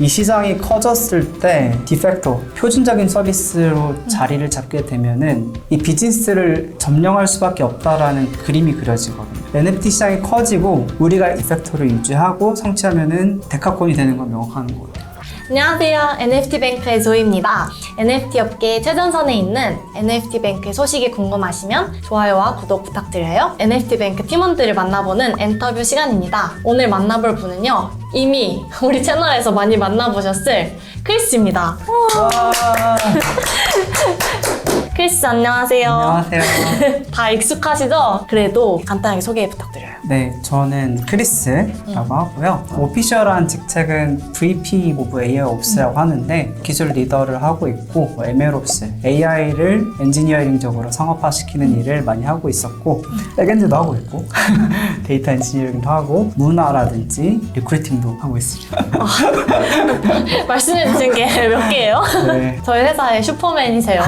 이 시장이 커졌을 때 디팩토 표준적인 서비스로 자리를 잡게 되면은 이 비즈니스를 점령할 수밖에 없다라는 그림이 그려지거든요. NFT 시장이 커지고 우리가 디팩토를 유지하고 성취하면은 데카콘이 되는 건 명확한 거예요. 안녕하세요. NFT뱅크의 조이입니다. NFT 업계 최전선에 있는 NFT뱅크의 소식이 궁금하시면 좋아요와 구독 부탁드려요. NFT뱅크 팀원들을 만나보는 인터뷰 시간입니다. 오늘 만나볼 분은요. 이미 우리 채널에서 많이 만나보셨을 크리스입니다. 크리스 안녕하세요. 안녕하세요. 다 익숙하시죠? 그래도 간단하게 소개 부탁드려요. 네, 저는 크리스라고 하고요. 오피셜한 직책은 VP 오브 AI Ops라고 하는데 기술 리더를 하고 있고 뭐 MLOps, AI를 엔지니어링적으로 상업화시키는 일을 많이 하고 있었고 백엔드도 하고 있고 데이터 엔지니어링도 하고 문화라든지 리크루팅도 하고 있습니다. 말씀해 주신 게 몇 개예요? 네. 저희 회사의 슈퍼맨이세요.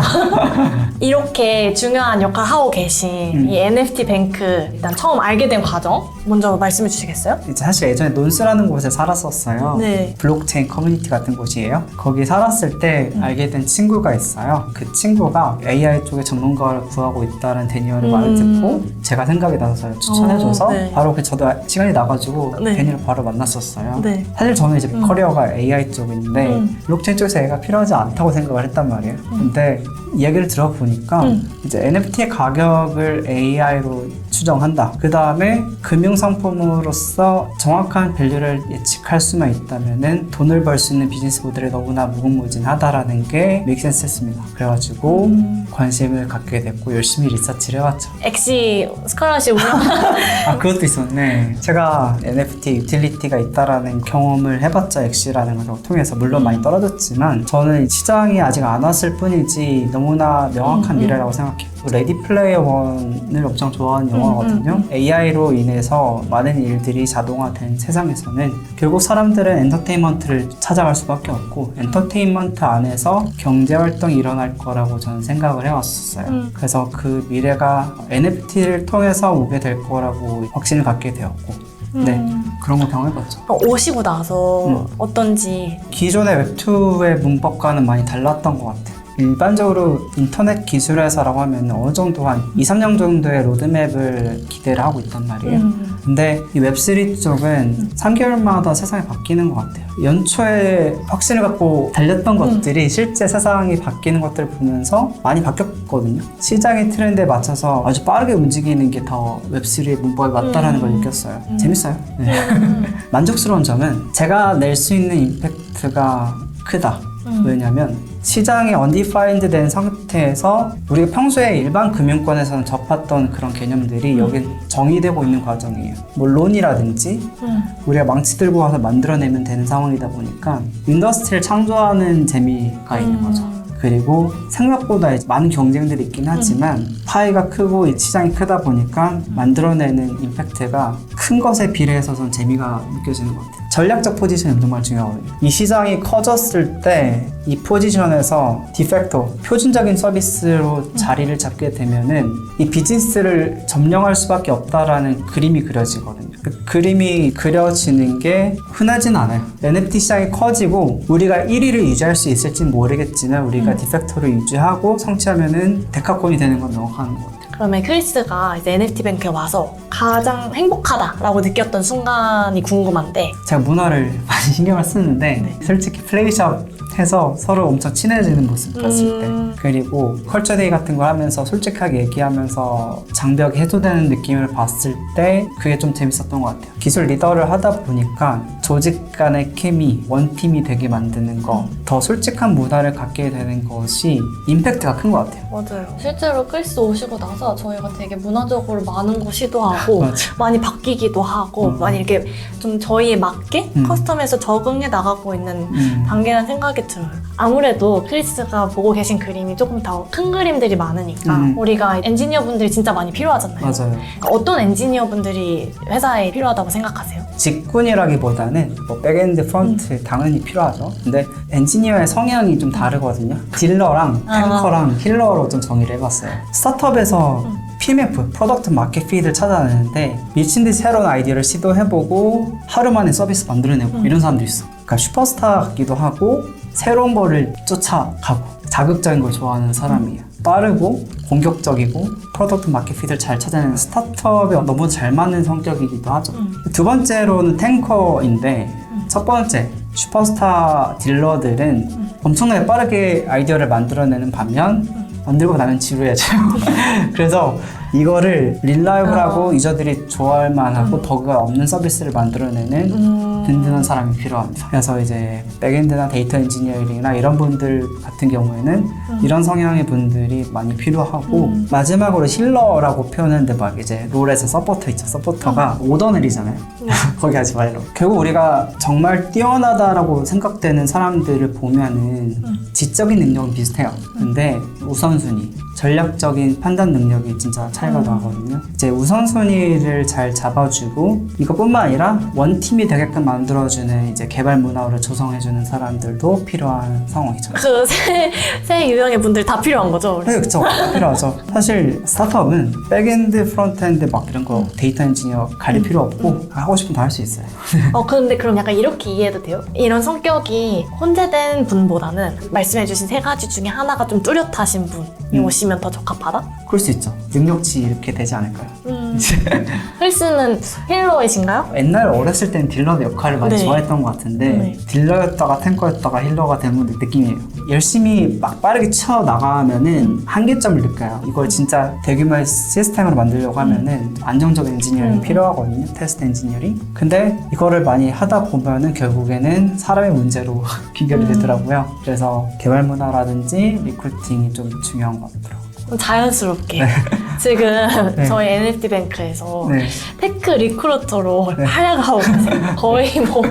이렇게 중요한 역할 하고 계신 음. 이 NFT 뱅크 일단 처음 알게 된 과정 먼저 말씀해 주시겠어요? 이제 사실 예전에 논스라는 곳에 살았었어요. 네. 블록체인 커뮤니티 같은 곳이에요. 거기 살았을 때 음. 알게 된 친구가 있어요. 그 친구가 AI 쪽에 전문가를 구하고 있다는 데니얼의 음. 말을 듣고 제가 생각이 나서 추천해줘서 어, 네. 바로 그 저도 시간이 나가지고 네. 데니얼 바로 만났었어요. 네. 사실 저는 이제 커리어가 AI 쪽인데 음. 블록체인 쪽에서 AI가 필요하지 않다고 생각을 했단 말이에요. 근데 이야기를 들어 보니까 음. 이제 NFT의 가격을 AI로 추정한다. 그 다음에 금융상품으로서 정확한 밸류를 예측할 수만 있다면은 돈을 벌 수 있는 비즈니스 모델이 너무나 무궁무진하다라는 게 메이크센스 했습니다. 그래가지고 음. 관심을 갖게 됐고 열심히 리서치를 해왔죠. 엑시 운영 아 그것도 있었네. 제가 NFT 유틸리티가 있다라는 경험을 해봤자 엑시라는 걸 통해서 물론 많이 떨어졌지만 저는 시장이 아직 안 왔을 뿐이지 너무나 명확한 음, 음. 미래라고 생각해요. 레디 플레이어 원을 엄청 좋아하는 영화거든요. 음, AI로 인해서 많은 일들이 자동화된 세상에서는 결국 사람들은 엔터테인먼트를 찾아갈 수밖에 없고 엔터테인먼트 안에서 경제 활동이 일어날 거라고 저는 생각을 해왔었어요. 음. 그래서 그 미래가 NFT를 통해서 오게 될 거라고 확신을 갖게 되었고 네 음. 그런 거 경험해봤죠. 어, 오시고 나서 음. 어떤지 기존의 웹2의 문법과는 많이 달랐던 것 같아요. 일반적으로 인터넷 기술에서라고 하면 어느 정도 한 2, 3년 정도의 로드맵을 기대를 하고 있단 말이에요. 음. 근데 이 웹3 쪽은 3개월마다 세상이 바뀌는 것 같아요. 연초에 확신을 갖고 달렸던 것들이 실제 세상이 바뀌는 것들을 보면서 많이 바뀌었거든요. 시장의 트렌드에 맞춰서 아주 빠르게 움직이는 게 더 웹3의 문법에 맞다라는 걸 음. 느꼈어요. 재밌어요. 네. 만족스러운 점은 제가 낼 수 있는 임팩트가 크다. 음. 왜냐면 시장이 undefined 된 상태에서 우리가 평소에 일반 금융권에서는 접했던 그런 개념들이 여기 정의되고 있는 과정이에요. 뭐 론이라든지 음. 우리가 망치 들고 와서 만들어내면 되는 상황이다 보니까 인더스트리를 창조하는 재미가 있는 거죠. 음. 그리고 생각보다 많은 경쟁들이 있긴 하지만 파이가 크고 이 시장이 크다 보니까 만들어내는 임팩트가 큰 것에 비례해서 좀 재미가 느껴지는 것 같아요. 전략적 포지션이 정말 중요하거든요. 이 시장이 커졌을 때 이 포지션에서 디팩토 표준적인 서비스로 자리를 잡게 되면은 이 비즈니스를 점령할 수밖에 없다라는 그림이 그려지거든요. 그 그림이 그려지는 게 흔하진 않아요. NFT 시장이 커지고 우리가 1위를 유지할 수 있을지는 모르겠지만 우리가 디팩토를 유지하고 성취하면은 데카콘이 되는 건 명확한 것 같아요. 그러면 크리스가 이제 NFT 뱅크에 와서 가장 행복하다라고 느꼈던 순간이 궁금한데 제가 문화를 많이 신경을 쓰는데 솔직히 플레이샵 해서 서로 엄청 친해지는 모습 봤을 음. 때 그리고 컬처데이 같은 걸 하면서 솔직하게 얘기하면서 장벽이 해소되는 느낌을 봤을 때 그게 좀 재밌었던 것 같아요 기술 리더를 하다 보니까 조직 간의 케미 원팀이 되게 만드는 거 더 솔직한 문화를 갖게 되는 것이 임팩트가 큰 것 같아요 맞아요. 실제로 크리스 오시고 나서 저희가 되게 문화적으로 많은 거 시도하고. 많이 바뀌기도 하고 음. 많이 이렇게 좀 저희에 맞게 음. 커스텀해서 적응해 나가고 있는 음. 단계라는 생각이 들어요. 아무래도 크리스가 보고 계신 그림이 조금 더 큰 그림들이 많으니까 음. 우리가 엔지니어 분들이 진짜 많이 필요하잖아요. 맞아요 그러니까 어떤 엔지니어 분들이 회사에 필요하다고 생각하세요? 직군이라기보다는 뭐 백엔드, 프론트 당연히 필요하죠. 근데 엔지니어의 성향이 좀 다르거든요. 딜러랑 아. 탱커랑 힐러로 좀 정의를 해봤어요. 스타트업에서 PMF, 프로덕트 마켓 피드를 찾아내는데 미친 듯이 새로운 아이디어를 시도해보고 하루 만에 서비스 만들어내고 이런 사람도 있어. 그러니까 슈퍼스타 같기도 하고 새로운 거를 쫓아가고 자극적인 걸 좋아하는 사람이에요. 빠르고 공격적이고 프로덕트 마켓 핏을 잘 찾아내는 스타트업에 너무 잘 맞는 성격이기도 하죠. 두 번째로는 탱커인데 첫 번째 슈퍼스타 딜러들은 엄청나게 빠르게 아이디어를 만들어내는 반면 만들고 나면 지루해져요. 그래서 이거를 릴라이블하고 유저들이 좋아할 만하고 버그가 없는 서비스를 만들어내는 든든한 사람이 필요합니다. 그래서 이제 백엔드나 데이터 엔지니어링이나 이런 분들 같은 경우에는 이런 성향의 분들이 많이 필요하고 마지막으로 힐러라고 표현했는데 막 이제 롤에서 서포터 있죠. 서포터가 오더넬이잖아요. 거기 하지 말로. 결국 우리가 정말 뛰어나다라고 생각되는 사람들을 보면은 지적인 능력은 비슷해요. 근데 우선순위, 전략적인 판단 능력이 진짜 차이가 나거든요. 이제 우선순위를 잘 잡아주고 이것뿐만 아니라 원팀이 되게끔 만들어주는 이제 개발 문화를 조성해주는 사람들도 필요한 상황이죠. 그세 세 유형의 분들 다 필요한 거죠. 네, 그쵸. 필요하죠. 사실 스타트업은 백엔드, 프론트엔드 막 이런 거 데이터 엔지니어 가릴 필요 없고 하고 싶으면 다 할 수 있어요. 어 근데 그럼 약간 이렇게 이해해도 돼요? 이런 성격이 혼재된 분보다는 말씀해주신 세 가지 중에 하나가 좀 뚜렷하신 분이 음. 오시면 더 적합하다? 그럴 수 있죠. 능력치 이렇게 되지 않을까요? 음. 헬스는 힐러이신가요? 옛날 어렸을 땐 딜러 역할을 많이 네. 좋아했던 것 같은데 네. 딜러였다가 탱커였다가 힐러가 되는 느낌이에요. 열심히 막 빠르게 쳐 나가면은 한계점을 느껴요. 이걸 진짜 대규모의 시스템으로 만들려고 하면은 안정적인 엔지니어링이 음. 필요하거든요. 테스트 엔지니어링. 근데 이거를 많이 하다 보면은 결국에는 사람의 문제로 귀결이 음. 되더라고요. 그래서 개발 문화라든지 리크루팅이 좀 중요한 것 같더라고요. 좀 자연스럽게 지금 네. 저희 NFT 뱅크에서 네. 테크 리크루터로 활약하고 계세요. 거의 뭐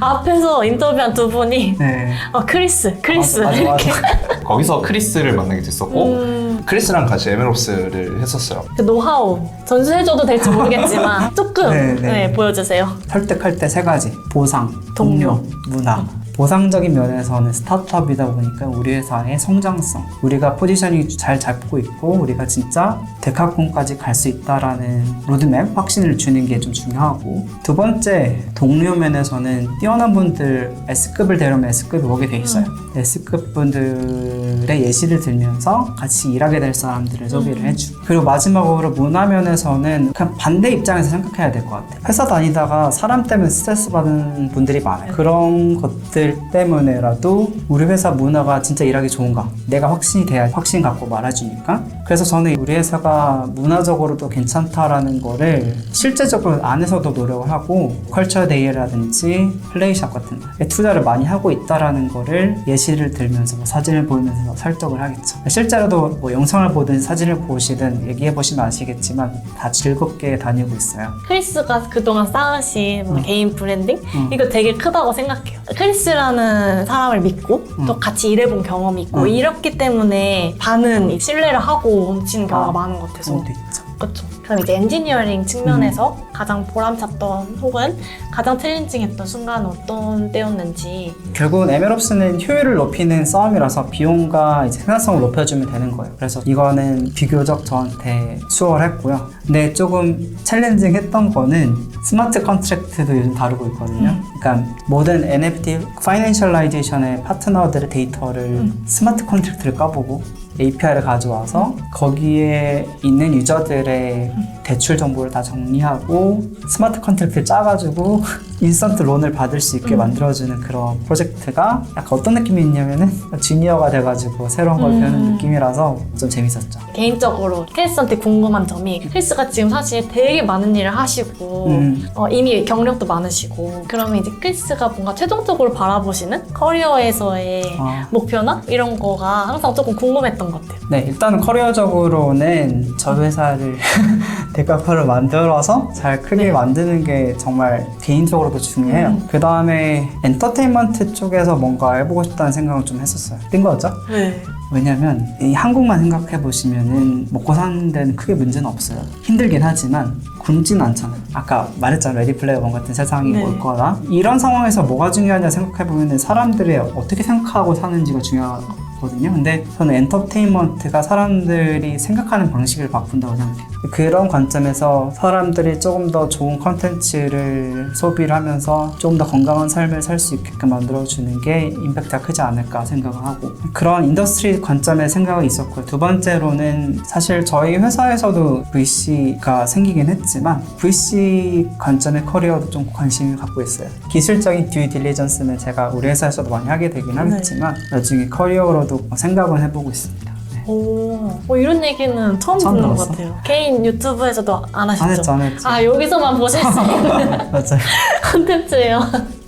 앞에서 인터뷰한 두 분이 네. 어, 크리스, 크리스 맞아, 맞아, 이렇게 맞아. 거기서 크리스를 만나게 됐었고 음, 크리스랑 같이 에메롭스를 했었어요. 그 노하우 전수해줘도 될지 모르겠지만 조금 네, 네, 네. 보여주세요. 설득할 때 세 가지 보상, 동료. 동료, 문화 보상적인 면에서는 스타트업이다 보니까 우리 회사의 성장성 우리가 포지셔닝 잘 잡고 있고 우리가 진짜 데카콘까지 갈 수 있다라는 로드맵 확신을 주는 게 좀 중요하고 두 번째 동료 면에서는 뛰어난 분들 S급을 되려면 S급이 오게 돼 있어요. S급 분들의 예시를 들면서 같이 일하게 될 사람들을 소개를 해주고 그리고 마지막으로 문화 면에서는 그냥 반대 입장에서 생각해야 될 것 같아요. 회사 다니다가 사람 때문에 스트레스 받는 분들이 많아요. 그런 것들 때문에라도 우리 회사 문화가 진짜 일하기 좋은가 내가 확신이 돼야 확신 갖고 말해주니까 그래서 저는 우리 회사가 문화적으로도 괜찮다라는 거를 실제적으로 안에서도 노력을 하고 컬처 데이라든지 플레이샵 같은 거에 투자를 많이 하고 있다라는 거를 예시를 들면서 뭐 사진을 보면서 설득을 하겠죠 실제로도 뭐 영상을 보든 사진을 보시든 얘기해 보시면 아시겠지만 다 즐겁게 다니고 있어요 크리스가 그동안 쌓으신 뭔가 음. 개인 브랜딩 음. 이거 되게 크다고 생각해요. 크리스 라는 사람을 믿고 또 음. 같이 일해본 경험이 있고 음. 이렇기 때문에 반은 신뢰를 하고 옮치는 경우가 아. 많은 것 같아서 그것도 있죠 그렇죠. 그럼 이제 엔지니어링 측면에서 음. 가장 보람찼던 혹은 가장 챌린징했던 순간은 어떤 때였는지 결국은 에메롭스는 효율을 높이는 싸움이라서 비용과 이제 생산성을 높여주면 되는 거예요. 그래서 이거는 비교적 저한테 수월했고요. 근데 조금 챌린징했던 거는 스마트 컨트랙트도 요즘 다루고 있거든요. 그러니까 모든 NFT 파이낸셜라이제이션의 파트너들의 데이터를 스마트 컨트랙트를 까보고 API를 가져와서 거기에 있는 유저들의 대출 정보를 다 정리하고 스마트 컨트랙트를 짜가지고 인스턴트 론을 받을 수 있게 만들어주는 그런 프로젝트가 약간 어떤 느낌이 있냐면은 주니어가 돼가지고 새로운 걸 음. 배우는 느낌이라서 좀 재밌었죠. 개인적으로 크리스한테 궁금한 점이 크리스가 지금 사실 되게 많은 일을 하시고 음. 어, 이미 경력도 많으시고 그러면 이제 크리스가 뭔가 최종적으로 바라보시는 커리어에서의 아. 목표나 이런 거가 항상 조금 궁금했던 것 같아요. 네, 일단은 커리어적으로는 저 회사를 대가파로 만들어서 잘 크게 만드는 게 정말 개인적으로도 중요해요. 그 다음에 엔터테인먼트 쪽에서 뭔가 해보고 싶다는 생각을 좀 했었어요. 뜬 거죠? 네. 왜냐면 이 한국만 생각해 보시면은 먹고 사는 데는 크게 문제는 없어요. 힘들긴 하지만 굶진 않잖아요. 아까 말했잖아요. 레디 플레이어 원 같은 세상이 네. 올 거다. 이런 상황에서 뭐가 중요하냐 생각해 보면은 사람들이 어떻게 생각하고 사는지가 중요하거든요. 근데 저는 엔터테인먼트가 사람들이 생각하는 방식을 바꾼다고 생각해요. 그런 관점에서 사람들이 조금 더 좋은 컨텐츠를 소비를 하면서 조금 더 건강한 삶을 살 수 있게끔 만들어주는 게 임팩트가 크지 않을까 생각을 하고 그런 인더스트리 관점의 생각이 있었고요. 두 번째로는 사실 저희 회사에서도 VC가 생기긴 했지만 VC 관점의 커리어도 좀 관심을 갖고 있어요. 기술적인 듀 딜리전스는 제가 우리 회사에서도 많이 하게 되긴 하겠지만 나중에 커리어로도 생각은 해보고 있습니다. 네. 오, 어, 이런 얘기는 처음, 처음 듣는 것 들었어? 같아요. 개인 유튜브에서도 안 하시죠? 안 했죠, 안 했죠. 아, 여기서만 보실 수 있는 맞아요. 콘텐츠예요.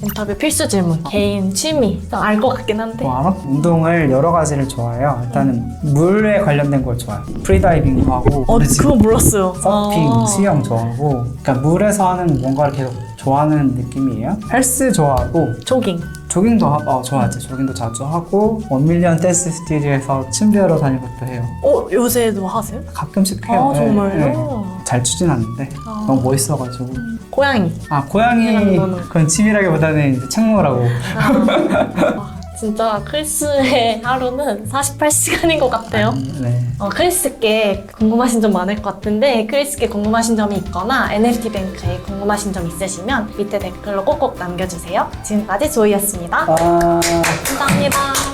인터뷰 필수 질문. 개인 취미. 알 것 같긴 한데. 뭐 알아? 운동을 여러 가지를 좋아해요. 일단은 물에 관련된 걸 좋아해요. 프리다이빙도 하고 어, 근데 지금 그건 몰랐어요. 서핑, 아. 수영 좋아하고 그러니까 물에서 하는 뭔가를 계속 좋아하는 느낌이에요. 헬스 좋아하고 조깅. 조깅도 하, 어, 좋아하죠. 조깅도 자주 하고 원밀리언 댄스 스튜디오에서 침 배우러 다닐 것도 해요. 어, 요새도 하세요? 가끔씩 해요. 아, 네, 정말요? 네. 잘 추진 않는데 아. 너무 멋있어가지고 고양이. 아 고양이. 그건 취미라기보다는 이제 책무라고 아, 진짜 크리스의 하루는 48시간인 것 같아요. 네. 어, 크리스께 궁금하신 점 많을 것 같은데 크리스께 궁금하신 점이 있거나 NFT 뱅크에 궁금하신 점 있으시면 밑에 댓글로 꼭꼭 남겨주세요. 지금까지 조이였습니다. 아... 감사합니다.